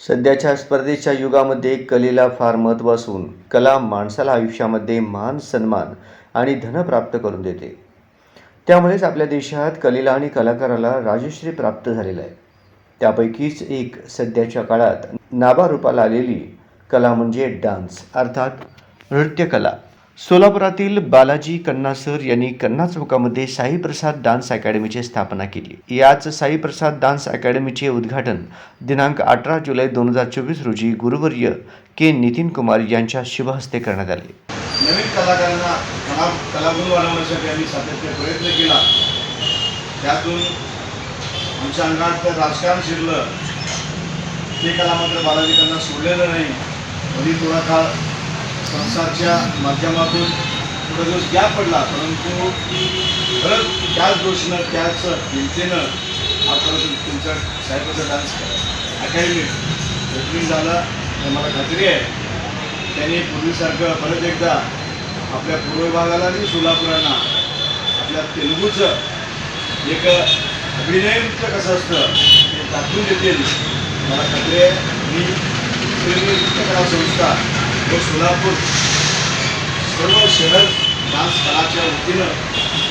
सध्याच्या स्पर्धेच्या युगामध्ये कलेला फार महत्त्व असून कला माणसाला आयुष्यामध्ये मान सन्मान आणि धन प्राप्त करून देते. त्यामुळेच आपल्या देशात कलेला आणि कलाकाराला राजश्री प्राप्त झालेला आहे. त्यापैकीच एक सध्याच्या काळात नाभारूपाला आलेली कला म्हणजे डान्स अर्थात नृत्यकला. सोलापुरातील बालाजी कन्ना सर यांनी कन्ना चौकामध्ये साईप्रसाद डान्स अकॅडमीची स्थापना केली. याच साईप्रसाद डान्स अकॅडमीचे उद्घाटन दिनांक अठरा जुलै दोन हजार चोवीस रोजी गुरुवर्य के नितीन कुमार यांच्या शुभहस्ते करण्यात आले. नवीन कलाकारांना कला कलागुण वाढवण्यासाठी आम्ही सातत्य प्रयत्न केला. त्यातून आमच्या अंगात राजकारण शिरलं. ते कला मात्र बालाजिकांना सोडलेलं नाही. कधी थोडा काळ संसारच्या माध्यमातून थोडा दिवस गॅप पडला परंतु परत त्याच दोषनं त्याच हिंसेनं हा परत तुमच्या साहेबाचा डान्स अकॅडमी ओपनिंग झालं. तर मला खात्री आहे. त्यांनी पूर्वीसारखं परत एकदा आपल्या पूर्व विभागाला आणि सोलापुरांना आपल्या तेलुगूचं एक अभिनयचं कसं असतं ते दाखवून देतील. मला खात्री आहे. मी प्रेमी नृत्यकला संस्था व सोलापूर सर्व शहर डान्स कलाच्या वतीनं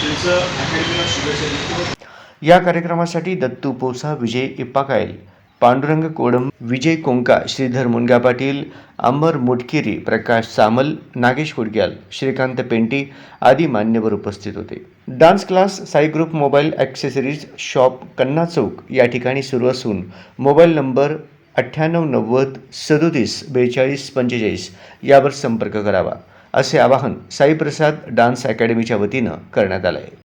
त्यांचं अकॅडमीला शुभेच्छा देतो. या कार्यक्रमासाठी दत्तू पोसा विजय इप्पाकायल पांडुरंग कोडम विजय कोंका श्रीधर मुनगा पाटील अमर मुटकिरी प्रकाश सामल नागेश कुडग्याल श्रीकांत पेंटी आदी मान्यवर उपस्थित होते. Dance class Sai group mobile accessories shop Kanna चौक या ठिकाणी सुरू असून मोबाईल नंबर अठ्ठ्याण्णव नव्वद सदोतीस बेचाळीस पंचेचाळीस यावर संपर्क करावा असे आवाहन साईप्रसाद डान्स अकॅडमीच्या वतीनं करण्यात आलं आहे